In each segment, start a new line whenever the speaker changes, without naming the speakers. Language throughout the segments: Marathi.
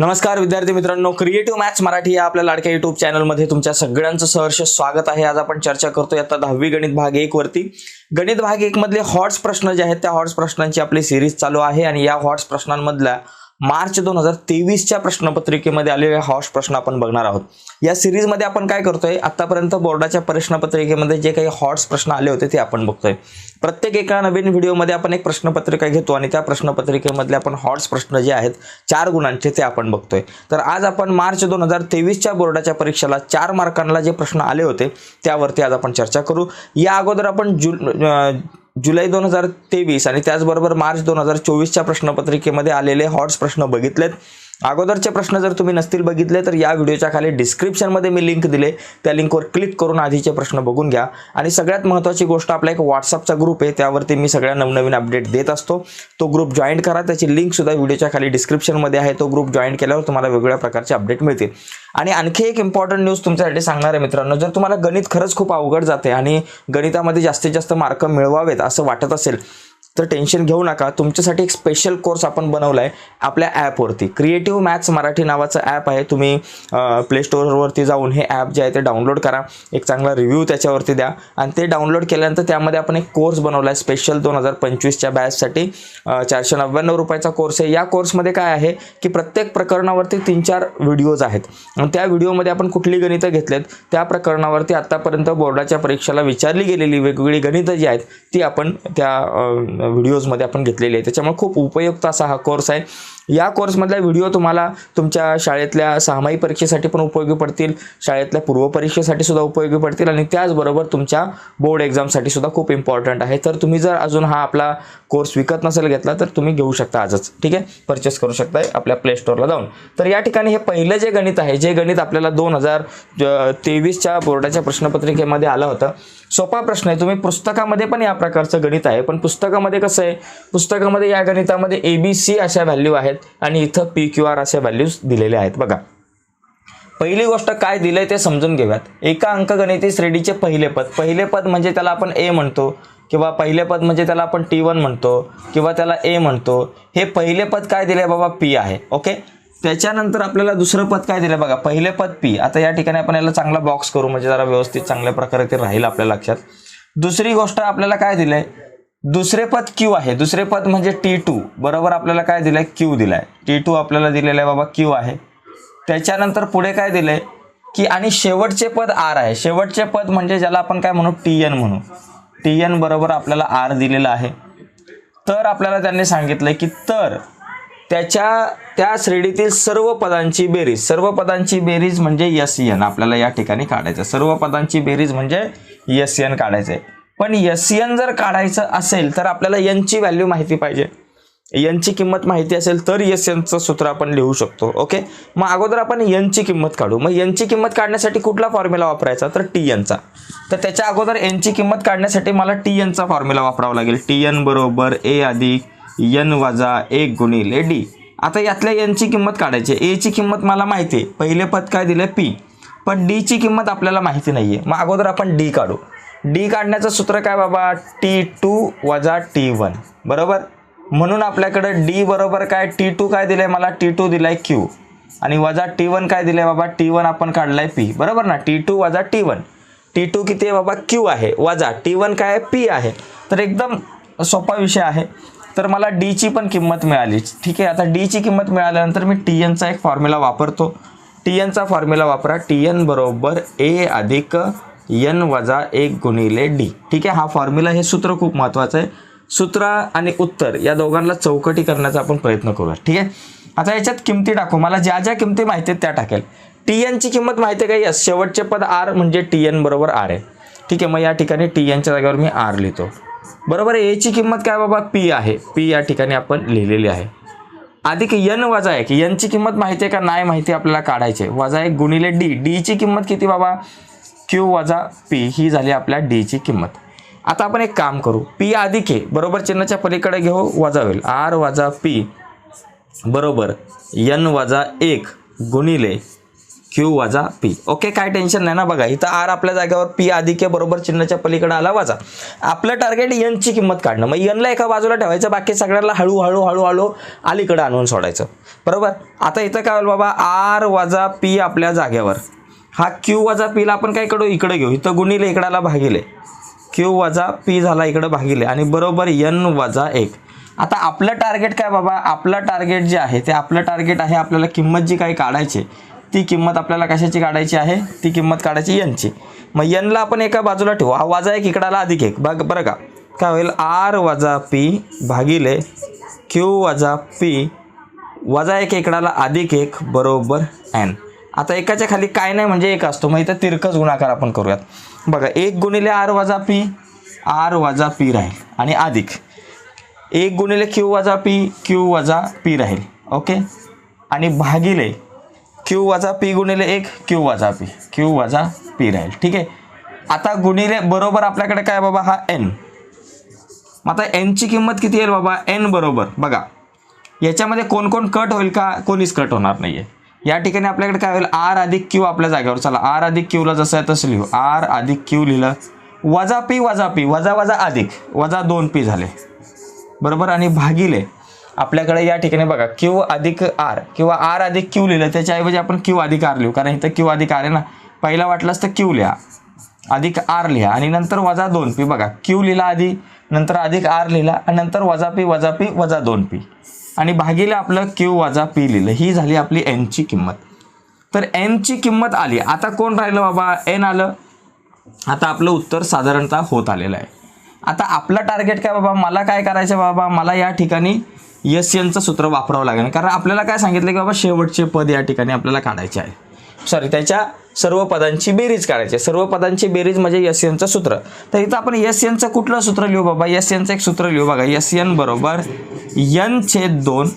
नमस्कार विद्यार्थी मित्रांनो. क्रिएटिव्ह मॅथ्स मराठी या आपल्या लाडक्या युट्यूब चॅनलमध्ये तुमच्या सगळ्यांचं सहर्ष स्वागत आहे. आज आपण चर्चा करतोय आता दहावी गणित भाग एक वरती. गणित भाग एक मधले हॉट्स प्रश्न जे आहेत त्या हॉट्स प्रश्नांची आपली सिरीज चालू आहे आणि या हॉट्स प्रश्नांमधल्या मार्च दोन हजार तेवीसच्या प्रश्नपत्रिकेमध्ये आलेले हॉट्स प्रश्न आपण बघणार आहोत. या सिरीजमध्ये आपण काय करतोय आतापर्यंत बोर्डाच्या प्रश्नपत्रिकेमध्ये जे काही हॉट्स प्रश्न आले होते ते आपण बघतोय. प्रत्येक एका नवीन व्हिडिओमध्ये आपण एक प्रश्नपत्रिका घेतो आणि त्या प्रश्नपत्रिकेमधले आपण हॉट्स प्रश्न जे आहेत चार गुणांचे ते आपण बघतोय. तर आज आपण मार्च दोन हजार तेवीसच्या बोर्डाच्या परीक्षेला चार मार्कांना जे प्रश्न आले होते त्यावरती आज आपण चर्चा करू. या अगोदर आपण जु जुलै दोन हजार तेवीस आणि त्याचबरोबर मार्च दोन हजार चोवीसच्या प्रश्नपत्रिकेमध्ये आलेले हॉट्स प्रश्न बघितलेत. अगोदरचे प्रश्न जर तुम्ही नसतील बघितले तर या व्हिडिओच्या खाली डिस्क्रिप्शनमध्ये मी लिंक दिले. त्या लिंकवर क्लिक करून आधीचे प्रश्न बघून घ्या. आणि सगळ्यात महत्त्वाची गोष्ट आपला एक व्हॉट्सअपचा ग्रुप आहे त्यावरती मी सगळ्या नवनवीन अपडेट देत असतो. तो ग्रुप जॉईन करा. त्याची लिंकसुद्धा व्हिडिओच्या खाली डिस्क्रिप्शनमध्ये आहे. तो ग्रुप जॉईन केल्यावर तुम्हाला वेगवेगळ्या प्रकारचे अपडेट मिळतील. आणि आणखी एक इम्पॉर्टंट न्यूज तुमच्यासाठी सांगणार आहे मित्रांनो. जर तुम्हाला गणित खरंच खूप अवघड जाते आणि गणितामध्ये जास्तीत जास्त मार्क मिळवावेत असं वाटत असेल तर टेन्शन घेऊ नका. तुमच्यासाठी एक स्पेशल कोर्स आपण बनवला आहे आपल्या ॲपवरती क्रिएटिव्ह मॅथ्स मराठी नावाचं ॲप आहे. तुम्ही प्ले स्टोअरवरती जाऊन हे ॲप जे आहे ते डाउनलोड करा. एक चांगला रिव्ह्यू त्याच्यावरती द्या. आणि ते डाउनलोड केल्यानंतर त्यामध्ये आपण एक कोर्स बनवला आहे स्पेशल दोन हजार पंचवीसच्या बॅचसाठी चारशे नव्याण्णव रुपयाचा कोर्स आहे. या कोर्समध्ये काय आहे की प्रत्येक प्रकरणावरती तीन चार व्हिडिओज आहेत. आणि त्या व्हिडिओमध्ये आपण कुठली गणितं घेतलेत? त्या प्रकरणावरती आत्तापर्यंत बोर्डाच्या परीक्षेला विचारली गेलेली वेगवेगळी गणितं जी आहेत ती आपण त्या व्हिडिओजमध्ये आपण घेतलेली आहे. त्याच्यामुळे खूप उपयुक्त असा हा कोर्स आहे. या कोर्समधल्या व्हिडिओ तुम्हाला तुमच्या शाळेतल्या सहामाही परीक्षेसाठी पण उपयोगी पडतील. शाळेतल्या पूर्वपरीक्षेसाठी सुद्धा उपयोगी पडतील. आणि त्याचबरोबर तुमच्या बोर्ड एक्झामसाठी सुद्धा खूप इम्पॉर्टंट आहे. तर तुम्ही जर अजून हा आपला कोर्स विकत नसेल घेतला तर तुम्ही घेऊ शकता आजच. ठीक आहे? परचेस करू शकता आपल्या प्ले स्टोअरला जाऊन. तर या ठिकाणी हे पहिलं जे गणित आहे जे गणित आपल्याला दोन हजार तेवीसच्या बोर्डाच्या प्रश्नपत्रिकेमध्ये आलं होतं. सोपा प्रश्न आहे. तुम्ही पुस्तकामध्ये पण या प्रकारचं गणित आहे. पण पुस्तकामध्ये कसं आहे पुस्तकामध्ये या गणितामध्ये ए बी सी अशा व्हॅल्यू आहेत आणि इथं पी क्यू आर अशा व्हॅल्यूज दिलेल्या आहेत. बघा. पहिली गोष्ट काय दिलंय ते समजून घेऊयात. एका अंकगणिती श्रेणीचे पहिले पद. पहिले पद म्हणजे त्याला आपण ए म्हणतो किंवा पहिले पद म्हणजे त्याला आपण टी वन म्हणतो किंवा त्याला ए म्हणतो. हे पहिले पद काय दिले बाबा? पी आहे. ओके? त्याच्यानंतर आपल्याला दुसरं पद काय दिलं बघा? पहिले पद पी आता या ठिकाणी आपण याला चांगला बॉक्स करू. म्हणजे जरा व्यवस्थित चांगल्या प्रकारे ते राहील आपल्या लक्षात. दुसरी गोष्ट आपल्याला काय दिलंय? दुसरे पद क्यू आहे. दुसरे पद म्हणजे टी टू बरोबर आपल्याला काय दिलंय? क्यू दिलाय. टी टू आपल्याला दिलेलं आहे बाबा क्यू आहे. त्याच्यानंतर पुढे काय दिलंय? की आणि शेवटचे पद आर आहे. शेवटचे पद म्हणजे ज्याला आपण काय म्हणू? टी एन म्हणू. टी एन बरोबर आपल्याला आर दिलेलं आहे. तर आपल्याला त्यांनी सांगितलंय की तर त्याच्या त्या श्रेणीतील सर्व पदांची बेरीज सर्व पदांची बेरीज म्हणजे यस एन आपल्याला या ठिकाणी काढायचं सर्व पदांची बेरीज म्हणजे यस एन काढायचं आहे पण एस एन जर काढायचं असेल तर आपल्याला एनची व्हॅल्यू माहिती पाहिजे. एनची किंमत माहिती असेल तर एस एनचं सूत्र आपण लिहू शकतो ओके मग अगोदर आपण एनची किंमत काढू. मग यांची किंमत काढण्यासाठी कुठला फॉर्म्युला वापरायचा? तर टी एनचा तर त्याच्या अगोदर एनची किंमत काढण्यासाठी मला टी एनचा फॉर्म्युला वापरावा लागेल. टी एन बरोबर ए अधिक एन वजा एक गुणिले डी आता यातल्या यांची किंमत काढायची एची किंमत मला माहिती आहे. पहिले पद काय दिलं पी पण डीची किंमत आपल्याला माहिती नाही आहे मग अगोदर आपण डी काढू. डी काढण्याचं सूत्र काय बाबा? टी टू वजा टी वन बरोबर? म्हणून आपल्याकडे डी बरोबर काय? टी टू काय दिलंय मला? टी टू दिलाय क्यू आणि वजा टी वन काय दिलंय बाबा? टी वन आपण काढलाय पी बरोबर ना? टी टू वजा टी वन टी टू किती आहे बाबा? क्यू आहे. वजा टी वन काय आहे? पी आहे. तर एकदम सोपा विषय आहे. तर मला डीची पण किंमत मिळाली. ठीक आहे? आता डीची किंमत मिळाल्यानंतर मी टी एनचा एक फॉर्म्युला वापरतो. टी एनचा फॉर्म्युला वापरा. टी एन बरोबर ए अधिक एन वजा एक गुणिले डी. ठीक आहे हा फॉर्म्युला हे सूत्र खूप महत्त्वाचं आहे. सूत्र आणि उत्तर या दोघांना चौकटी करण्याचा आपण प्रयत्न करूया. ठीक आहे? आता याच्यात किमती टाकू. मला ज्या ज्या किमती माहिती आहेत त्या टाकेल. टी एनची किंमत माहिती आहे का? यस शेवटचे पद आर म्हणजे टी एन बरोबर आर आहे. ठीक आहे मग या ठिकाणी टी एनच्या जागेवर मी आर लिहितो. बरोबर एची किंमत काय बाबा? पी आहे. पी या ठिकाणी आपण लिहिलेली आहे. अधिक यन वजा एक. यनची किंमत माहिती आहे का? नाही माहिती आपल्याला काढायची वजा एक गुणिले डी डीची किंमत किती बाबा? क्यू वजा पी ही झाली आपल्या डीची किंमत. आता आपण एक काम करू. पी अधिक आहे बरोबर चिन्हाच्या पलीकडे घेऊ वजा होईल. आर वजा पी बरोबर यन वजा एक गुणिले क्यू वजा पी ओके काय टेन्शन नाही ना बघा. इथं आर आपल्या जागेवर पी अधिक आहे बरोबर चिन्हाच्या पलीकडे आला वजा. आपलं टार्गेट यनची किंमत काढणं. मग यनला एका बाजूला ठेवायचं बाकी सगळ्यांना हळूहळू हळूहळू अलीकडे आणून सोडायचं. बरोबर? आता इथं काय होईल बाबा? आर वजा पी आपल्या जागेवर. हा क्यू वजा पीला आपण काय करू? इकडे घेऊ. इथं गुणिले इकडाला भागिले. क्यू वजा पी झाला इकडं भागिले. आणि बरोबर एन वजा एक. आता आपलं टार्गेट काय बाबा? आपलं टार्गेट जे आहे ते आपलं टार्गेट आहे आपल्याला किंमत जी काही काढायची ती किंमत आपल्याला कशाची काढायची आहे? ती किंमत काढायची यनची मग यनला आपण एका बाजूला ठेवू. हा वजा एक इकडाला अधिक एक. बघ बरं का? काय होईल? आर वजा पी भागिले क्यू वजा पी वजा एक इकडाला अधिक एक बरोबर एन आता एकाच्या खाली काय नाही म्हणजे एक असतो. मग इथं तिरकस गुणाकार आपण करूयात. बघा एक गुणिले आर वजा पी आर वजा पी राहील. आणि अधिक. एक गुणिले क्यू वजा पी क्यू वजा पी राहील. ओके? आणि भागिले क्यू वजा पी गुणिले एक क्यू वजा पी क्यू वजा पी राहील. ठीक आहे? आता गुणिले बरोबर आपल्याकडे काय बाबा? हा एन. मग आता एनची किंमत किती येईल बाबा? एन बरोबर. बघा. याच्यामध्ये कोण कोण कट होईल का? कोणीच कट होणार नाही आहे या ठिकाणी आपल्याकडे काय होईल? आर अधिक क्यू आपल्या जागेवर. चला आर अधिक क्यूला जसं आहे तसं लिहू. आर अधिक क्यू लिहिलं. वजा पी वजा पी वजा वजा अधिक. वजा दोन पी झाले. बरोबर? आणि भागिले आपल्याकडे या ठिकाणी बघा क्यू अधिक आर किंवा आर अधिक क्यू लिहिलं त्याच्याऐवजी आपण क्यू अधिक आर लिहू. कारण इथं क्यू अधिक आर आहे ना? पहिला वाटलंच तर क्यू लिहा. अधिक आर लिहा. आणि नंतर वजा दोन पी बघा. क्यू लिहिला आधी नंतर अधिक आर लिहिला आणि नंतर वजा पी वजा पी वजा दोन पी आणि भागिले आपलं क्यू वाजा पी लिहिलं. ही झाली आपली एनची किंमत. तर एनची किंमत आली. आता कोण राहिलं बाबा? एन आलं. आता आपलं उत्तर साधारणतः होत आलेलं आहे. आता आपलं टार्गेट काय बाबा? मला काय करायचं बाबा? मला या ठिकाणी यस एनचं सूत्र वापरावं लागेल. कारण आपल्याला काय सांगितलं की बाबा शेवटचे पद या ठिकाणी आपल्याला काढायचे आहे. सॉरी त्याच्या सर्व पदांची बेरीज काढायची आहे. सर्व पदांची बेरीज म्हणजे एस एनचं सूत्र. तर इथं आपण एस एनचं कुठलं सूत्र लिहू? बाबा एस एनचं एक सूत्र लिहू बघा. एस एन बरोबर यन छेद दोन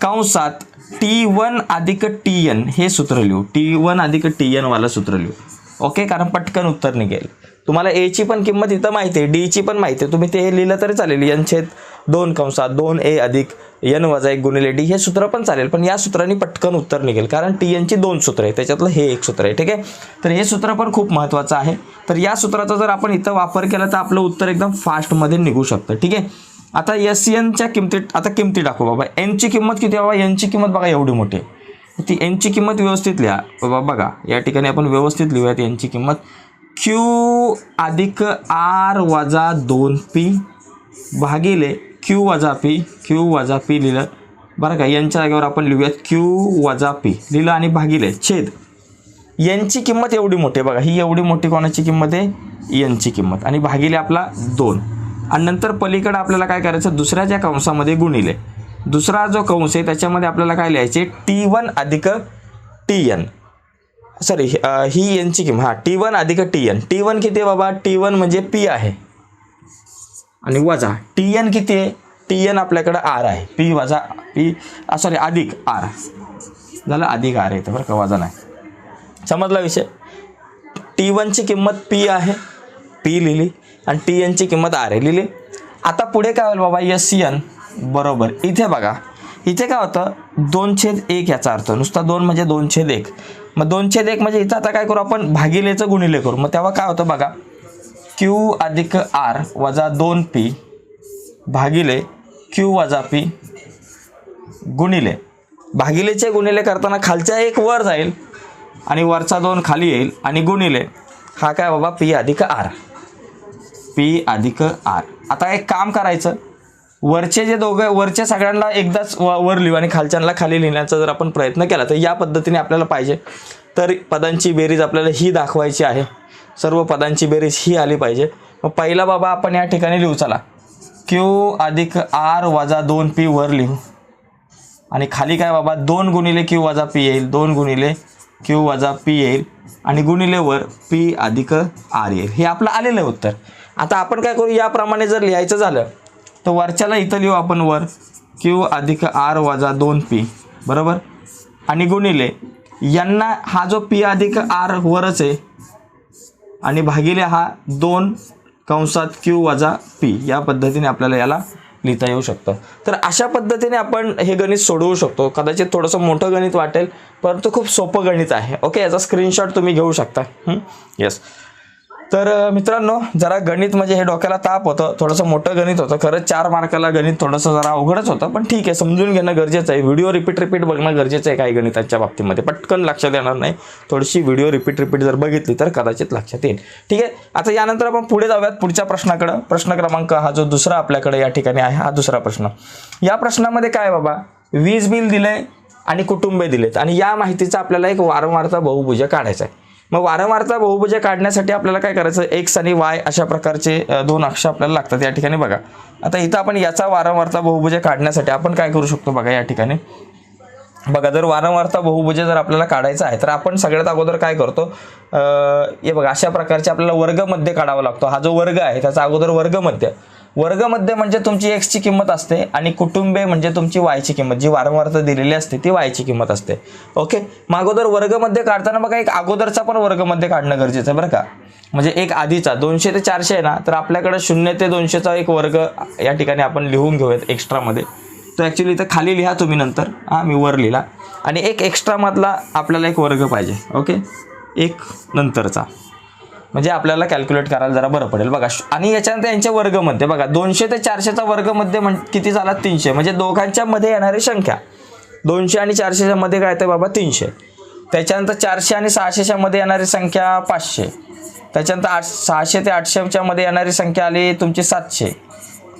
कंसात टी वन अधिक टी एन हे सूत्र लिहू. टी वन अधिक टी एनवालं सूत्र लिहू. ओके कारण पटकन उत्तर निघेल. तुम्हाला एची पण किंमत इथं माहिती आहे. डीची पण माहिती आहे. तुम्ही ते लिहिलं तरी चालेल. एन छेद दोन कंसात दोन ए अधिक एन वजा एक गुणिले डी हे सूत्र पण चालेल. पण या सूत्राने पटकन उत्तर निघेल. कारण टी एनची दोन सूत्र आहे. त्याच्यातलं हे एक सूत्र आहे. ठीक आहे? तर हे सूत्र पण खूप महत्त्वाचं आहे. तर या सूत्राचा जर आपण इथं वापर केला तर आपलं उत्तर एकदम फास्टमध्ये निघू शकतं. ठीक आहे? आता एस एनच्या किमतीत आता किमती टाकू बाबा. एनची किंमत किती आहे बाबा? एनची किंमत बघा एवढी मोठी आहे. ती एनची किंमत व्यवस्थित लिहा. बाबा बघा. या ठिकाणी आपण व्यवस्थित लिहूयात एनची किंमत. क्यू अधिक आर वजा दोन पी भागिले क्यू वजा पी क्यू वजा पी लिहिलं. बरं का यांच्या जागेवर आपण लिहूयात क्यू वजा पी लिहिलं आणि भागिले. छेद. यांची किंमत एवढी मोठी आहे बघा. ही एवढी मोठी कोणाची किंमत आहे? यांची किंमत. आणि भागिले आपला दोन. आणि नंतर पलीकडं आपल्याला काय करायचं? दुसऱ्या ज्या कंसामध्ये गुणिले. दुसरा जो कंस आहे त्याच्यामध्ये आपल्याला काय लिहायचे? टी वन अधिक टी एन सॉरी ही यांची किंमत. हां टी वन अधिक टी एन टी वन किती आहे बाबा? टी वन म्हणजे पी आहे. आणि वजा. टी एन किती आहे? टी एन आपल्याकडं आर आहे. पी वजा पी सॉरी अधिक आर झालं अधिक आर येतं बरं का वजा नाही. समजला विषय? टी वनची किंमत पी आहे. पी लिहिली. आणि टी एनची किंमत आर आहे. लिहिली. आता पुढे काय होईल बाबा? एस एन बरोबर. इथे बघा. इथे काय होतं? दोन छेद एक याचा अर्थ. नुसता दोन म्हणजे दोन छेद एक. मग दोन छेद एक म्हणजे इथं आता काय करू आपण? भागिलेचं गुणिले करू. मग तेव्हा काय होतं बघा? क्यू अधिक आर वजा दोन पी भागिले क्यू वजा पी गुणिले. भागिलेचे गुणिले करताना खालच्या एक वर जाईल आणि वरचा दोन खाली येईल आणि गुणिले. हा काय बाबा पी अधिक आर पी अधिक आर आता एक काम करायचं. वरचे जे दोघं वरच्या सगळ्यांना एकदाच व वर लिहू आणि खालच्यांना खाली लिहिण्याचा जर आपण प्रयत्न केला तर या पद्धतीने आपल्याला पाहिजे. तर पदांची बेरीज आपल्याला ही दाखवायची आहे. सर्व पदांची बेरीज ही आली पाहिजे. मग पहिला बाबा आपण या ठिकाणी लिहू चला. क्यू अधिक आर वजा दोन पी वर लिहू. आणि खाली काय बाबा? दोन गुणिले क्यू वजा पी येईल. दोन गुणिले क्यू वजा पी येईल. आणि गुणिले वर पी अधिक आर येईल. हे आपलं आलेलं आहे उत्तर. आता आपण काय करू? याप्रमाणे जर लिहायचं झालं तर वरच्याला इथं लिहू आपण वर. क्यू अधिक आर वजा दोन पी बरोबर? आणि गुणिले यांना हा जो पी अधिक आर वरच आहे आणि भागिले हा दोन कंसात क्यू वजा पी या पद्धतीने आपल्याला याला लिहिता येऊ शकतं. तर अशा पद्धतीने आपण हे गणित सोडवू शकतो. कदाचित थोडंसं मोठं गणित वाटेल परंतु खूप सोपं गणित आहे. ओके याचा स्क्रीनशॉट तुम्ही घेऊ शकता. येस तर मित्रांनो जरा गणित म्हणजे हे डोक्याला ताप होतं. थोडंसं मोठं गणित होतं. खरंच चार मार्काला गणित थोडंसं जरा अवघडच होतं. पण ठीक आहे समजून घेणं गरजेचं आहे. व्हिडिओ रिपीट रिपीट बघणं गरजेचं आहे काही गणिताच्या बाबतीमध्ये. पटकन लक्षात येणार नाही. थोडीशी व्हिडिओ रिपीट रिपीट जर बघितली तर कदाचित लक्षात येईल. ठीक आहे? आता यानंतर आपण पुढे जाऊयात पुढच्या प्रश्नाकडं. प्रश्न क्रमांक हा जो दुसरा आपल्याकडे या ठिकाणी आहे हा दुसरा प्रश्न. या प्रश्नामध्ये काय बाबा? वीज बिल दिलंय आणि कुटुंबे दिलेत. आणि या माहितीचा आपल्याला एक वारंवारचा बहुभुज काढायचा आहे. मग वारंवारता बहुभुज काढण्यासाठी आपल्याला काय करायचं? एक्स आणि वाय अशा प्रकारचे दोन अक्ष आपल्याला लागतात या ठिकाणी बघा. आता इथं आपण याचा वारंवारता बहुभुज काढण्यासाठी आपण काय करू शकतो बघा या ठिकाणी? बघा जर वारंवारता बहुभुज जर आपल्याला काढायचा आहे तर आपण सगळ्यात अगोदर काय करतो? हे बघा अशा प्रकारचे आपल्याला वर्गमध्ये काढावा लागतो. हा जो वर्ग आहे त्याचा अगोदर वर्गमध्य. वर्गमध्ये म्हणजे तुमची एक्सची किंमत असते आणि कुटुंबे म्हणजे तुमची वायची किंमत. जी वारंवारता दिलेली असते ती वायची किंमत असते. ओके मागोदर वर्गमध्ये काढताना बघा एक अगोदरचा पण वर्गमध्ये काढणं गरजेचं आहे बरं का. म्हणजे एक आधीचा दोनशे ते चारशे आहे ना तर आपल्याकडे शून्य ते दोनशेचा एक वर्ग या ठिकाणी आपण लिहून घेऊयात एक्स्ट्रामध्ये तो ॲक्च्युली इथं खाली लिहा तुम्ही नंतर. हां मी वर लिहिला. आणि एक एक्स्ट्रामधला आपल्याला एक वर्ग पाहिजे. ओके एक नंतरचा. म्हणजे आपल्याला कॅल्क्युलेट करायला जरा बरं पडेल. बघा आणि याच्यानंतर यांच्या वर्गमध्ये बघा दोनशे ते चारशेचा वर्गमध्ये म्हण किती झाला? तीनशे. म्हणजे दोघांच्या मध्ये येणारी संख्या. दोनशे आणि चारशेच्या मध्ये काय येतं बाबा? तीनशे. त्याच्यानंतर चारशे आणि सहाशेच्या मध्ये येणारी संख्या पाचशे. त्याच्यानंतर आठ सहाशे ते आठशेच्या मध्ये येणारी संख्या आली तुमची सातशे.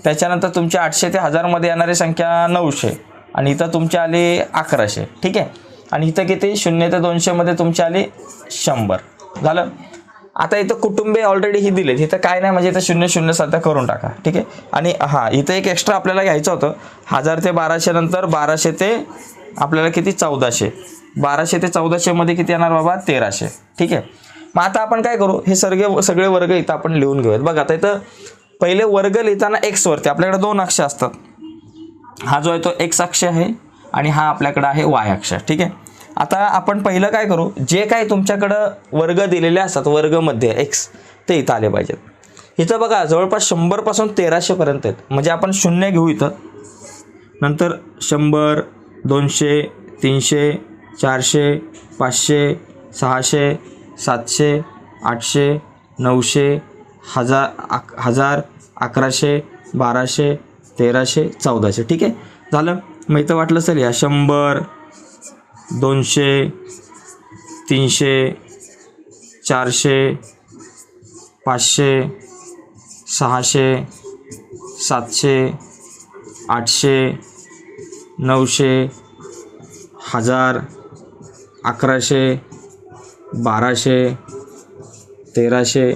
त्याच्यानंतर तुमची आठशे ते हजारमध्ये येणारी संख्या नऊशे. आणि इथं तुमची आली अकराशे. ठीक आहे? आणि इथं किती? शून्य ते दोनशेमध्ये तुमची आली शंभर. झालं? आता इथं कुटुंबे ऑलरेडी ही दिलेत. इथं काय नाही म्हणजे इथं शून्य शून्य सध्या करून टाका ठीक आहे? आणि हां इथं एक एक्स्ट्रा आपल्याला घ्यायचं होतं. हजार ते बाराशे नंतर बाराशे ते आपल्याला किती? चौदाशे. बाराशे ते चौदाशेमध्ये किती येणार बाबा? तेराशे ठीक आहे? मग आता आपण काय करू? हे सगळे सगळे वर्ग इथं आपण लिहून घेऊयात. बघा आता इथं पहिले वर्ग लिहिताना एक्सवरती आपल्याकडे दोन अक्ष असतात. हा जो आहे तो एक्स अक्ष आहे आणि हा आपल्याकडे आहे वाय अक्ष ठीक आहे? आता आपण पहिलं काय करू? जे काही तुमच्याकडं वर्ग दिलेले असतात वर्गमध्ये एक्स ते इथं आले पाहिजेत. इथं बघा जवळपास शंभरपासून तेराशेपर्यंत आहेत. म्हणजे आपण शून्य घेऊ इथं. नंतर शंभर दोनशे तीनशे चारशे पाचशे सहाशे सातशे आठशे नऊशे हजार अक हजार अकराशे बाराशे तेराशे चौदाशे. ठीक आहे? झालं? मग इथं वाटलं असेल या शंभर दोनशे तीनशे चारशे पाचशे सहाशे सातशे आठशे नऊशे हजार अकराशे बाराशे तेराशे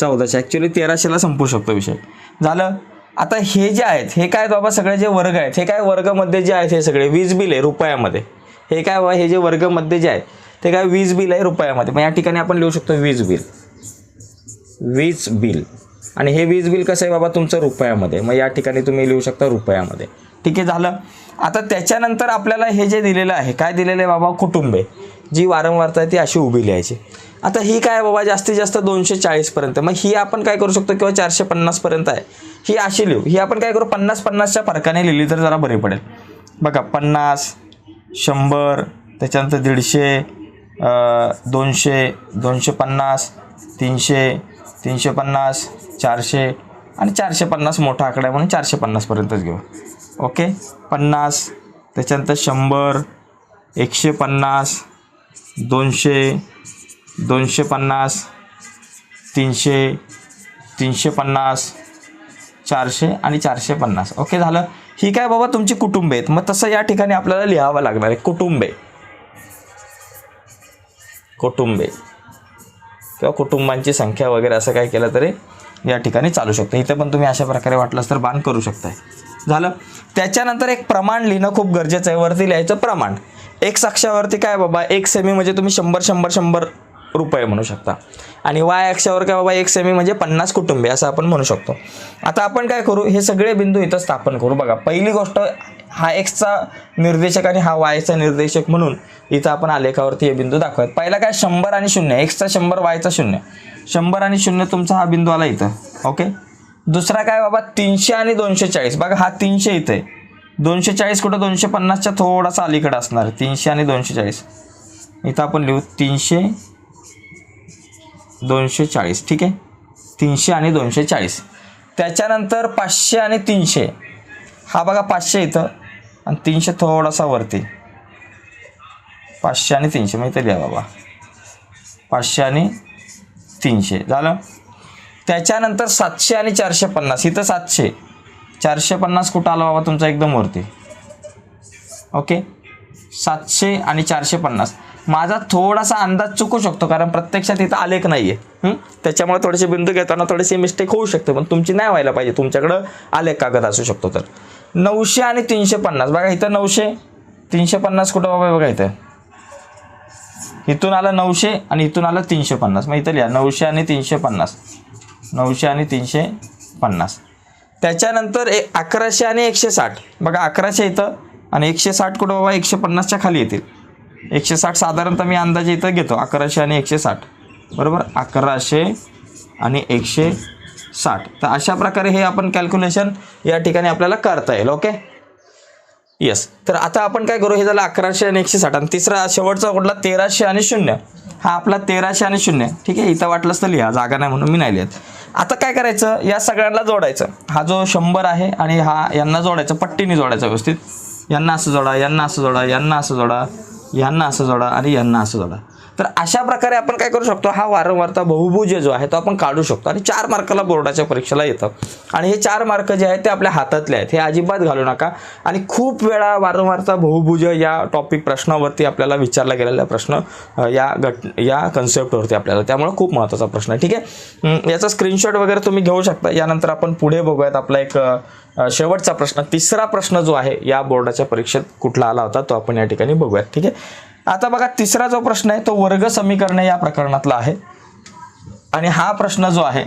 चौदाशे. ॲक्च्युली तेराशेला संपू शकतो विषय. झालं? आता हे जे आहेत हे काय बाबा सगळे जे वर्ग आहेत हे काय वर्गमध्ये जे आहेत हे सगळे? वीज बिल आहे रुपयामध्ये. हे काय बाबा हे जे वर्गमध्ये जे आहे ते काय वीज बिल आहे रुपयामध्ये. मग या ठिकाणी आपण लिहू शकतो वीज बिल. वीज बिल. आणि हे वीज बिल कसं आहे बाबा तुमचं रुपयामध्ये? मग या ठिकाणी तुम्ही लिहू शकता रुपयामध्ये. ठीक आहे झालं. आता त्याच्यानंतर आपल्याला हे जे दिलेलं आहे काय दिलेलं आहे बाबा? कुटुंबे. जी वारंवारता आहे ती अशी उभी लिहायची. आता ही काय बाबा? जास्तीत जास्त दोनशे चाळीसपर्यंत मग ही आपण काय करू शकतो किंवा चारशे पन्नासपर्यंत आहे? ही अशी लिहू. ही आपण काय करू? पन्नास पन्नासच्या फरकाने लिहिली तर जरा बरी पडेल. बघा पन्नास शंभर त्याच्यानंतर दीडशे दोनशे दोनशे पन्नास तीनशे तीनशे पन्नास चारशे आणि चारशे पन्नास मोठा आकडा आहे म्हणून चारशे पन्नासपर्यंतच घेऊ. ओके? पन्नास त्याच्यानंतर शंभर एकशे पन्नास दोनशे दोनशे पन्नास तीनशे तीनशे पन्नास चारशे आणि चारशे पन्नास. ओके झालं? ही काय बाबा तुमची कुटुंबे आहेत. मग तसं या ठिकाणी आपल्याला लिहावं लागणार आहे. कुटुंबे कुटुंबे किंवा कुटुंबांची संख्या वगैरे असं काय केलं तरी या ठिकाणी चालू शकतं. इथं पण तुम्ही अशा प्रकारे वाटलंच तर बाण करू शकताय. झालं? त्याच्यानंतर एक प्रमाण लिहिणं खूप गरजेचं आहे. वरती लिहायचं प्रमाण. एक साक्षावरती काय बाबा? एक सेमी म्हणजे तुम्ही शंभर शंभर शंभर रुपये म्हणू शकता. आणि वाय अक्षावर काय बाबा एक सेमी म्हणजे पन्नास कुटुंबे असं आपण म्हणू शकतो. आता आपण काय करू? हे सगळे बिंदू इथं स्थापन करू. बघा पहिली गोष्ट हा एक्सचा निर्देशक आणि हा वायचा निर्देशक म्हणून इथं आपण आलेखावरती हे बिंदू दाखवत पहिला काय? शंभर आणि शून्य. एक्सचा शंभर वायचा शून्य. शंभर आणि शून्य तुमचा हा बिंदू आला इथं. ओके दुसरा काय बाबा? तीनशे आणि दोनशे चाळीस. बघा हा तीनशे इथं आहे. दोनशे चाळीस कुठं? दोनशे पन्नासच्या थोडासा अलीकडं असणार तीनशे आणि दोनशे चाळीस. इथं आपण लिहू. तीनशे दोनशे चाळीस ठीक आहे? तीनशे आणि दोनशे चाळीस त्याच्यानंतर पाचशे आणि तीनशे. हा बघा पाचशे इथं. आणि तीनशे थोडासा वरती. पाचशे आणि तीनशे. माहिती लिहा बाबा? पाचशे आणि तीनशे. झालं? त्याच्यानंतर सातशे आणि चारशे पन्नास. इथं सातशे. चारशे पन्नास कुठं आलं बाबा? तुमचा एकदम वरती. ओके? सातशे आणि चारशे पन्नास. माझा थोडासा अंदाज चुकू शकतो कारण प्रत्यक्षात इथं आलेख नाही आहे त्याच्यामुळे थोडेसे बिंदू घेताना थोडीशी मिस्टेक होऊ शकते पण तुमची नाही व्हायला पाहिजे. तुमच्याकडं आलेख कागद असू शकतो तर. नऊशे आणि तीनशे पन्नास. बघा इथं नऊशे तीनशे पन्नास कुठं बाबा बघा इथं. इथून आलं नऊशे आणि इथून आलं तीनशे पन्नास. मग इथं लिहा नऊशे आणि तीनशे पन्नास. नऊशे आणि तीनशे पन्नास. त्याच्यानंतर ए अकराशे आणि एकशे साठ. बघा अकराशे इथं आणि एकशे साठ कुठं बाबा एकशे पन्नासच्या खाली येतील. एकशे साठ साधारणतः मी अंदाजे इथं घेतो. अकराशे आणि एकशे साठ. बरोबर? अकराशे आणि एकशे साठ. तर अशा प्रकारे हे आपण कॅल्क्युलेशन या ठिकाणी आपल्याला करता येईल ओके येस तर आता आपण काय करू? हे झालं अकराशे आणि एकशे साठ. आणि तिसरा शेवटचा कुठला? तेराशे आणि शून्य. हा आपला तेराशे आणि शून्य. ठीक आहे? इथं वाटलंच तर लिहा. जागा नाही म्हणून मी नाही लिहित. आता काय करायचं? या सगळ्यांना जोडायचं. हा जो शंभर आहे आणि हा यांना जोडायचं. पट्टीने जोडायचं व्यवस्थित. यांना असं जोडा यांना असं जोडा यांना असं जोडा. यांना असं जोडा आणि यांना असं जोडा. तर अशा प्रकारे आपण काय करू शकतो? हा वारंवारता बहुभुज जो आहे तो आपण काढू शकतो आणि चार मार्काला बोर्डाच्या परीक्षेला येतं. आणि हे चार मार्क जे आहेत ते आपल्या हातातले आहेत. हे अजिबात घालू नका. आणि खूप वेळा वारंवारता बहुभुज या टॉपिक प्रश्नावरती आपल्याला विचारला गेलेला प्रश्न या घट या कन्सेप्टवरती आपल्याला. त्यामुळे खूप महत्त्वाचा प्रश्न आहे. ठीक आहे? याचा स्क्रीनशॉट वगैरे तुम्ही घेऊ शकता. यानंतर आपण पुढे बघूयात आपला एक शेवटचा प्रश्न तिसरा प्रश्न जो आहे या बोर्डाच्या परीक्षेत कुठला आला होता तो आपण या ठिकाणी बघूयात ठीक आहे? आता बघा तिसरा जो प्रश्न आहे तो वर्ग समीकरणे या प्रकरणातला आहे. आणि हा प्रश्न जो आहे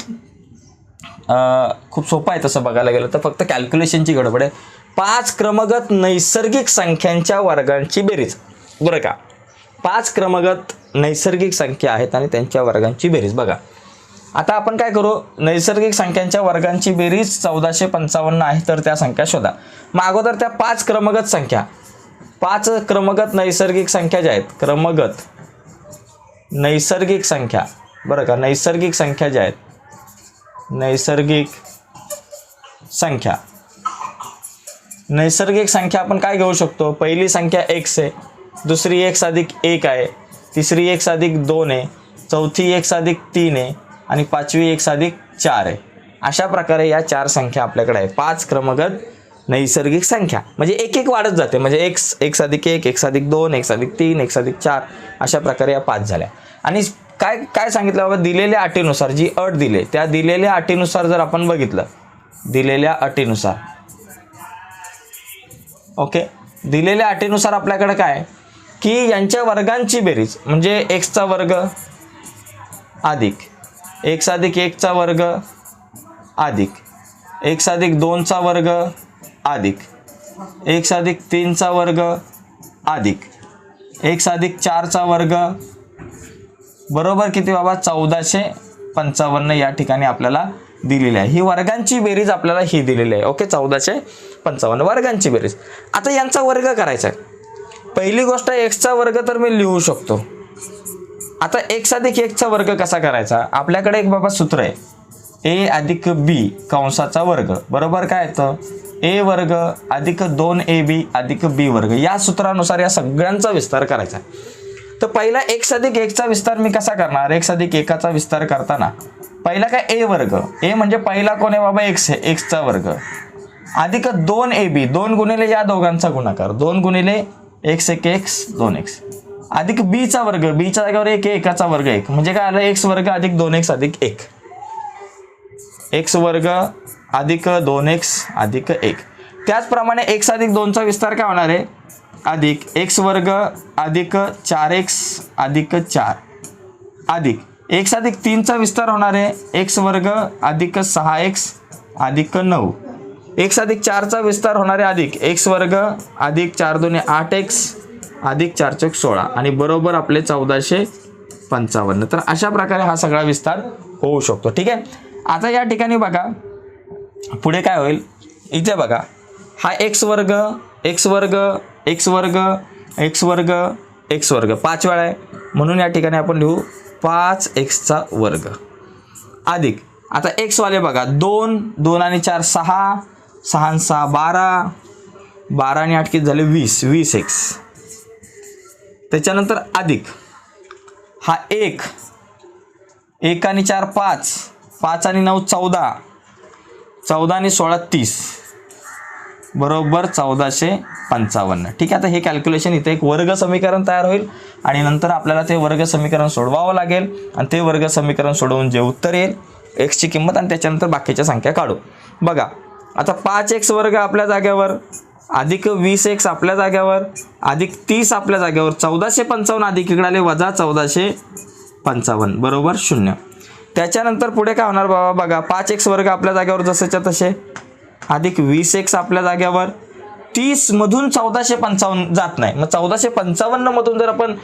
खूप सोपा आहे तसं बघायला गेलं तर फक्त कॅल्क्युलेशनची गडबड आहे. पाच क्रमगत नैसर्गिक संख्यांच्या वर्गांची बेरीज. बरं का? पाच क्रमगत नैसर्गिक संख्या आहेत आणि त्यांच्या वर्गांची बेरीज. बघा आता आपण काय करू? नैसर्गिक संख्यांच्या वर्गांची बेरीज चौदाशे पंचावन्न आहे तर त्या संख्या शोधा. मग अगोदर त्या पाच क्रमगत संख्या. पाच क्रमगत नैसर्गिक संख्या ज्या आहेत क्रमगत नैसर्गिक संख्या. बरं का? नैसर्गिक संख्या ज्या आहेत नैसर्गिक संख्या. नैसर्गिक संख्या आपण काय घेऊ शकतो? पहिली संख्या एक्स आहे दुसरी एक साधिक एक आहे तिसरी एक साधिक दोन आहे चौथी एक साधिक तीन आहे आणि पाचवी एक साधिक चार आहे. अशा प्रकारे या चार संख्या आपल्याकडे आहे. पाच क्रमगत नैसर्गिक संख्या. म्हणजे एक एक वाढत जाते. म्हणजे एक एक साधिक एक एक साधिक दोन एक साधिक तीन एक साधिक चार अशा प्रकारे या पाच झाल्या. आणि काय काय सांगितलं बाबा? दिलेल्या अटीनुसार जी अट दिले त्या दिलेल्या अटीनुसार जर आपण बघितलं दिलेल्या अटीनुसार. ओके? दिलेल्या अटीनुसार आपल्याकडे काय की यांच्या वर्गांची बेरीज म्हणजे एक्सचा वर्ग अधिक. एक अधिक एकचा वर्ग अधिक एक अधिक दोनचा वर्ग अधिक एक अधिक तीनचा वर्ग अधिक एक अधिक चारचा वर्ग बरोबर किती बाबा? चौदाशे पंचावन्न या ठिकाणी आपल्याला दिलेली आहे. ही वर्गांची बेरीज आपल्याला ही दिलेली आहे. ओके? चौदाशे पंचावन्न वर्गांची बेरीज. आता यांचा वर्ग करायचा आहे. पहिली गोष्ट एक्सचा वर्ग तर मी लिहू शकतो. आता एक साधिक एकचा वर्ग कसा करायचा? आपल्याकडे एक बाबा सूत्र आहे. ए अधिक बी कंसाचा वर्ग. बरोबर काय येतं ए वर्ग अधिक दोन ए बी अधिक बी वर्ग. या सूत्रानुसार या सगळ्यांचा विस्तार करायचा. तर पहिला एक अधिक एकचा विस्तार मी कसा करणार? एक अधिक एकाचा विस्तार करताना. पहिला काय? ए वर्ग. ए म्हणजे पहिला कोण आहे बाबा? एक्स आहे. एक्सचा वर्ग. अधिक दोन ए बी. दोन गुणिले या दोघांचा गुणाकार. दोन गुणिले एक्स एक एक्स दोन एक्स. अधिक बीचा वर्ग बीच्या जागेवर एक एकाचा वर्ग एक. म्हणजे काय आलं? एक्स वर्ग अधिक दोन एक्स अधिक एक. एक्स वर्ग अधिक दोन एक्स अधिक एक. त्याचप्रमाणे एक्स अधिक दोनचा विस्तार काय होणार आहे? अधिक एक्स वर्ग अधिक चार एक्स अधिक चार. अधिक. एक्स अधिक तीनचा विस्तार होणार आहे. एक्स वर्ग अधिक सहा एक्स अधिक नऊ. एक्स अधिक चारचा विस्तार होणार आहे अधिक. एक्स वर्ग अधिक चार दोन्ही आठ एक्स अधिक चार सोळा आणि बरोबर आपले चौदाशे पंचावन्न. तर अशा प्रकारे हा सगळा विस्तार होऊ शकतो. ठीक आहे? आता या ठिकाणी बघा. पुढे काय होईल? इथे बघा. हा एक्स वर्ग एक्स वर्ग एक्स वर्ग एक्स वर्ग एक्स वर्ग. पाच वेळा आहे. म्हणून या ठिकाणी आपण लिहू पाच एक्सचा वर्ग. अधिक. आता एक्सवाले बघा. दोन दोन आणि चार सहा. सहा सहा बारा. बारा आणि आठ किती झाले? वीस. वीस एक्स. त्याच्यानंतर अधिक. हा एक. एक आणि चार पाच. पाच आणि नऊ चौदा. चौदा आणि सोळा तीस. बरोबर चौदाशे पंचावन्न. ठीक आहे आता हे कॅल्क्युलेशन इथे एक वर्ग समीकरण तयार होईल आणि नंतर आपल्याला ते वर्ग समीकरण सोडवावं लागेल आणि ते वर्ग समीकरण सोडवून जे उत्तर येईल एक्सची किंमत आणि त्याच्यानंतर बाकीच्या संख्या काढू. बघा आता पाच एक्स वर्ग आपल्या जाग्यावर अधिक वीस एक्स आपल्या जाग्यावर अधिक तीस आपल्या जाग्यावर चौदाशे पंचावन्न अधिक इकडे आले वजा चौदाशे पंचावन्न. बरोबर शून्य. त्याच्यानंतर पुढे काय होणार बाबा? बघा पाच एक्स वर्ग आपल्या जाग्यावर जसेच्या तसे. अधिक वीस एक्स आपल्या जाग्यावर. तीसमधून चौदाशे पंचावन्न जात नाही. मग चौदाशे पंचावन्नमधून जर आपण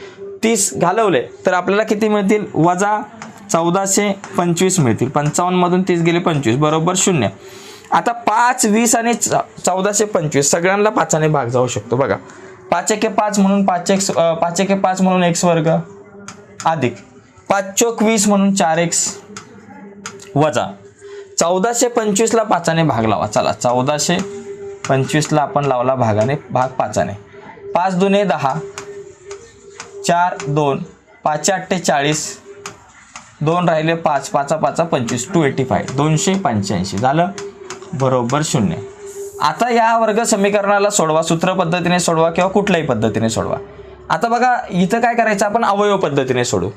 तीस घालवले तर आपल्याला किती मिळतील? वजा चौदाशे पंचवीस मिळतील. पंचावन्नमधून तीस गेले पंचवीस. बरोबर शून्य. आता पाच वीस आणि च- चौदाशे पंचवीस सगळ्यांना पाचाने भाग जाऊ शकतो. बघा. पाच एके पाच म्हणून पाच एक्स पाच एके पाच म्हणून एक्स वर्ग अधिक. पाच चोक वीस म्हणून चार एक्स वजा. चौदाशे पंचवीसला पाचाने भाग लावा. चला चौदाशे पंचवीसला आपण लावला भागाने भाग पाचाने. पाच दुने दहा चार दोन पाचशे अठ्ठेचाळीस दोन राहिले पाच पाचा पाचा पंचवीस टू एटी फाय दोनशे पंच्याऐंशी. झालं? बरोबर शून्य. आता या वर्ग समीकरणाला सोडवा सूत्र पद्धतीने सोडवा किंवा कुठल्याही पद्धतीने सोडवा. आता बघा इथं काय करायचं आपण अवयव पद्धतीने सोडू.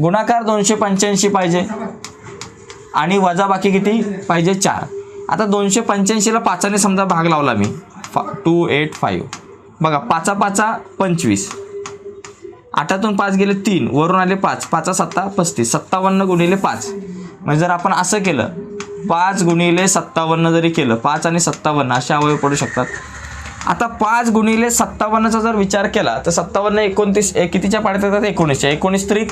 गुणाकार दोनशे पंच्याऐंशी पाहिजे. आणि वजा बाकी किती? पाहिजे चार. आता दोनशे पंच्याऐंशीला पाचाने समजा भाग लावला मी. फा टू एट फाईव्ह. बघा पाचा पाचा पंचवीस. आठातून पाच गेले तीन. वरून आले पाच. पाचा सत्ता पस्तीस. सत्तावन्न गुणिले पाच. म्हणजे जर आपण असं केलं पाच गुणिले सत्तावन्न जरी केलं पाच आणि सत्तावन्न असे अवयव पडू शकतात. आता पाच गुणिले सत्तावन्नचा जर विचार केला तर सत्तावन्न एकोणतीस ए, कितीच्या पाड्यात येतात? एकोणीसच्या. एकोणीस त्रिक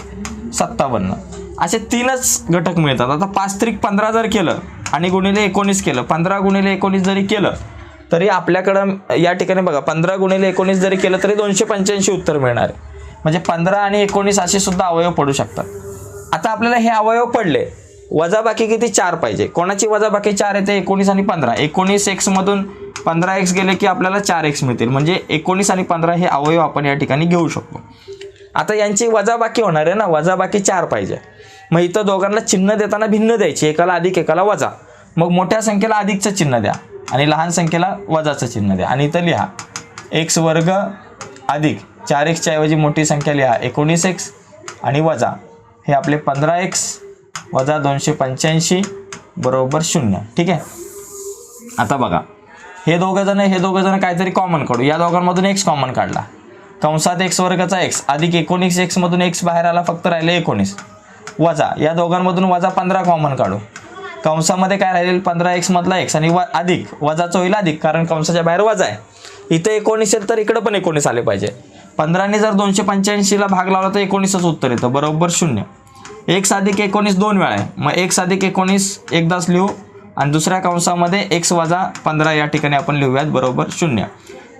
सत्तावन्न. असे तीनच घटक मिळतात. आता पाच त्रिक पंधरा जर केलं आणि गुणिले एकोणीस केलं पंधरा गुणिले एकोणीस जरी केलं तरी आपल्याकडं या ठिकाणी बघा पंधरा गुणिले एकोणीस जरी केलं तरी दोनशे पंच्याऐंशी उत्तर मिळणार आहे. म्हणजे पंधरा आणि एकोणीस असे सुद्धा अवयव पडू शकतात. आता आपल्याला हे अवयव पडले वजाबाकी किती? चार पाहिजे. कोणाची वजाबाकी चार येते एकोणीस आणि पंधरा. एकोणीस एक्समधून पंधरा एक्स गेले की आपल्याला चार एक्स मिळतील. म्हणजे एकोणीस आणि पंधरा हे अवयव आपण या ठिकाणी घेऊ शकतो. आता यांची वजाबाकी होणार आहे ना? वजाबाकी चार पाहिजे. मग इथं दोघांना चिन्ह देताना भिन्न द्यायची. एकाला अधिक एकाला वजा. मग मोठ्या संख्येला अधिकचं चिन्ह द्या. आणि लहान संख्येला वजाचं चिन्ह द्या. आणि इथं लिहा. एक्स वर्ग अधिक. चार एक्सच्या ऐवजी मोठी संख्या लिहा. एकोणीस एक्स आणि वजा. हे आपले पंधरा एक्स वजा दोनशे पंच्याऐंशी बरोबर शून्य. ठीक आहे? आता बघा. हे दोघंजणं हे दोघंजण काहीतरी कॉमन काढू. या दोघांमधून एक्स कॉमन काढला. कंसात एक्स वर्गाचा एक्स अधिक एकोणीस एक्समधून एक्स बाहेर आला फक्त राहिले एकोणीस. वजा या दोघांमधून वजा पंधरा कॉमन काढू. कंसामध्ये काय राहील? पंधरा एक्समधला एक्स आणि व अधिक. वजाचं होईल अधिक कारण कंसाच्या बाहेर वजा आहे. इथं एकोणीस येईल तर इकडं पण एकोणीस आले पाहिजे. पंधराने जर दोनशे पंच्याऐंशीला भाग लावला तर एकोणीसच उत्तर येतं. बरोबर शून्य. एक साधिक एकोणीस दोन वेळा आहे. मग एक साधिक एकोणीस एकदाच लिहू आणि दुसऱ्या कंसामध्ये एक्स वजा पंधरा या ठिकाणी आपण लिहूयात बरोबर शून्य.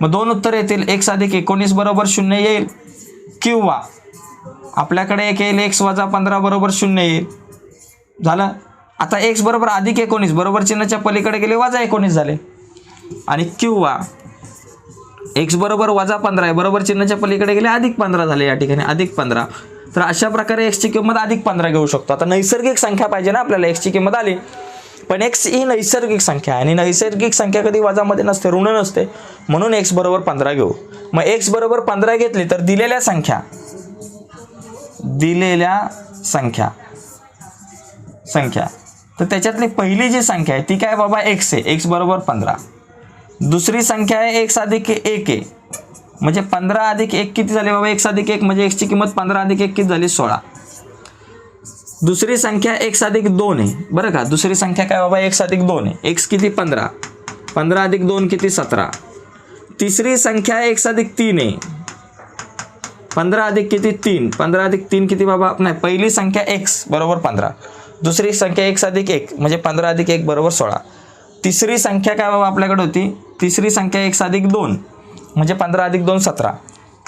मग दोन उत्तर येतील. एक साधिक एकोणीस बरोबर शून्य येईल. किंवा आपल्याकडे एक येईल एक्स वजा पंधरा बरोबर शून्य येईल. झालं? आता एक्स बरोबर अधिक एकोणीस बरोबर चिन्हाच्या पलीकडे गेले वजा एकोणीस झाले. आणि किंवा एक्स बरोबर वजा पंधरा आहे बरोबर चिन्हाच्या पलीकडे गेले अधिक पंधरा झाले या ठिकाणी अधिक पंधरा. तर अशा प्रकारे एक्सची किंमत अधिक पंधरा घेऊ शकतो. आता नैसर्गिक संख्या पाहिजे ना आपल्याला एक्सची किंमत आली. पण एक्स ही नैसर्गिक संख्या आहे आणि नैसर्गिक संख्या कधी वजामध्ये नसते ऋण नसते. म्हणून एक्स बरोबर पंधरा घेऊ. मग एक्स बरोबर पंधरा घेतली तर दिलेल्या संख्या दिलेल्या संख्या संख्या. तर त्याच्यातली पहिली जी संख्या आहे ती काय बाबा एक्स आहे. एक्स बरोबर पंधरा. दुसरी संख्या आहे एक्स अधिक एक आहे. म्हणजे पंधरा अधिक एक किती झाले बाबा? एक्स अधिक एक म्हणजे एक्सची किंमत पंधरा अधिक एक किती झाली? सोळा. दुसरी संख्या एक्स अधिक दोन आहे. बरं का? दुसरी संख्या काय बाबा? एक्स अधिक दोन आहे. एक्स किती? पंधरा. पंधरा अधिक दोन किती? सतरा. तिसरी संख्या एक्स अधिक तीन आहे. पंधरा अधिक किती? तीन. पंधरा अधिक तीन किती बाबा? नाही पहिली संख्या एक्स बरोबर पंधरा. दुसरी संख्या एक्स अधिक एक म्हणजे पंधरा अधिक एक बरोबर सोळा. तिसरी संख्या काय बाबा आपल्याकडे होती? तिसरी संख्या एक्स अधिक दोन. म्हणजे पंधरा अधिक दोन सतरा.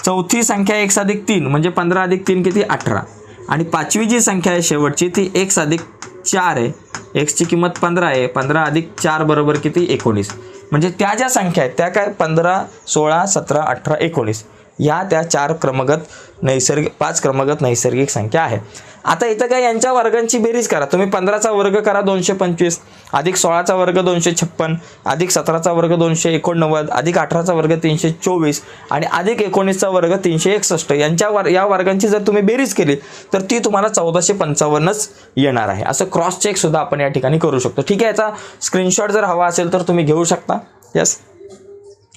चौथी संख्या एक्स अधिक तीन म्हणजे पंधरा अधिक तीन किती? अठरा. आणि पाचवी जी संख्या आहे शेवटची ती एक्स अधिक चार आहे. एक्सची किंमत पंधरा आहे. पंधरा अधिक चार बरोबर किती? एकोणीस. म्हणजे त्या ज्या संख्या आहेत त्या काय? पंधरा सोळा सतरा अठरा एकोणीस. या त्या चार क्रमगत नैसर्गिक पाच क्रमगत नैसर्गिक संख्या आहे. आता इथं काय यांच्या वर्गांची बेरीज करा. तुम्ही पंधराचा वर्ग करा दोनशे पंचवीस. अधिक सोळाचा वर्ग दोनशे छप्पन. अधिक सतराचा वर्ग दोनशे एकोणनव्वद. अधिक अठराचा वर्ग तीनशे चोवीस. आणि अधिक एकोणीसचा वर्ग तीनशे एकसष्ट. यांच्या वर या वर्गांची जर तुम्ही बेरीज केली तर ती तुम्हाला चौदाशे पंचावन्नच येणार आहे. असं क्रॉस चेक सुद्धा आपण या ठिकाणी करू शकतो. ठीक आहे याचा स्क्रीनशॉट जर हवा असेल तर तुम्ही घेऊ शकता. यस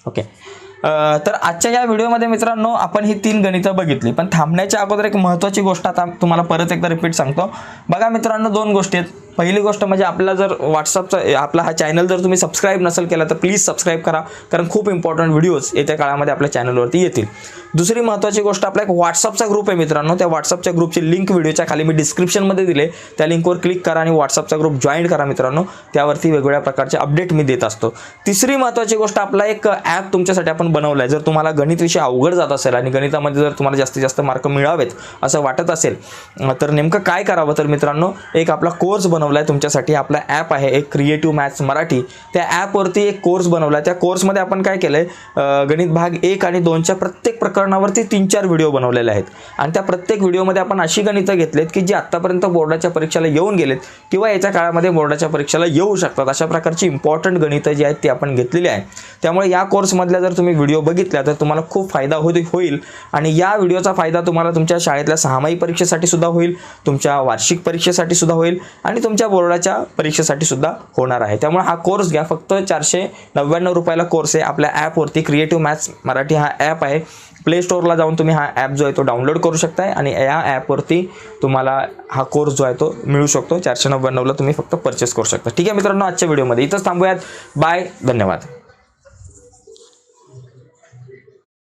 ओके तर आजच्या या व्हिडिओमध्ये मित्रांनो आपण ही तीन गणितं बघितली. पण थांबण्याच्या अगोदर एक महत्त्वाची गोष्ट आता तुम्हाला परत एकदा रिपीट सांगतो. बघा मित्रांनो दोन गोष्टी आहेत. पहिली गोष्ट म्हणजे आपला जर व्हॉट्सअपचा आपला हा चॅनल जर तुम्ही सबस्क्राईब नसेल केला तर प्लीज सबस्क्राईब करा. कारण खूप इम्पॉर्टंट व्हिडिओज येत्या काळामध्ये आपल्या चॅनलवरती येतील. दुसरी महत्त्वाची गोष्ट आपला एक व्हॉट्सअपचा ग्रुप आहे मित्रांनो. त्या व्हॉट्सअपच्या ग्रुपची लिंक व्हिडिओच्या खाली मी डिस्क्रिप्शनमध्ये दिले. त्या लिंकवर क्लिक करा आणि व्हॉट्सअपचा ग्रुप जॉईन करा मित्रांनो. त्यावरती वेगवेगळ्या प्रकारचे अपडेट मी देत असतो. तिसरी महत्त्वाची गोष्ट आपला एक ॲप तुमच्यासाठी आपण बनवला आहे जर तुम्हाला गणित विषय अवघड जात असेल आणि गणितामध्ये जर तुम्हाला जास्तीत जास्त मार्क मिळावेत असं वाटत असेल तर नेमकं काय करावं? तर मित्रांनो एक आपला कोर्स बनव बनवला आहे तुमच्यासाठी आपला ॲप आहे एक क्रिएटिव्ह मॅथ्स मराठी. त्या ॲपवरती एक कोर्स बनवला आहे त्या कोर्समध्ये आपण काय केलं आहे गणित भाग एक आणि दोनच्या प्रत्येक प्रकरणावरती तीन चार व्हिडिओ बनवलेले आहेत. आणि त्या प्रत्येक व्हिडिओमध्ये आपण अशी गणितं घेतलेत की जी आत्तापर्यंत बोर्डाच्या परीक्षेला येऊन गेलेत किंवा याच्या काळामध्ये बोर्डाच्या परीक्षेला येऊ शकतात. अशा प्रकारची इम्पॉर्टंट गणितं जी आहेत ती आपण घेतलेली आहे त्यामुळे या कोर्समधल्या जर तुम्ही व्हिडिओ बघितल्या तर तुम्हाला खूप फायदा होत होईल. आणि या व्हिडिओचा फायदा तुम्हाला तुमच्या शाळेतल्या सहामाही परीक्षेसाठी सुद्धा होईल तुमच्या वार्षिक परीक्षेसाठी सुद्धा होईल. आणि तुमच्या बोर्डाच्या परीक्षेसाठी सुद्धा होणार आहे. त्यामुळे हा कोर्स घ्या. फक्त चारशे नव्याण्णव रुपयाला कोर्स आहे. आपल्या ॲपवरती क्रिएटिव्ह मॅथ्स मराठी हा ॲप आहे. प्ले स्टोअरला जाऊन तुम्ही हा ॲप जो आहे तो डाउनलोड करू शकताय आणि या ॲपवरती तुम्हाला हा कोर्स जो आहे तो मिळू शकतो. चारशे नव्याण्णवला तुम्ही फक्त परचेस करू शकता. ठीक आहे मित्रांनो आजच्या व्हिडिओमध्ये इथंच थांबूयात. बाय धन्यवाद.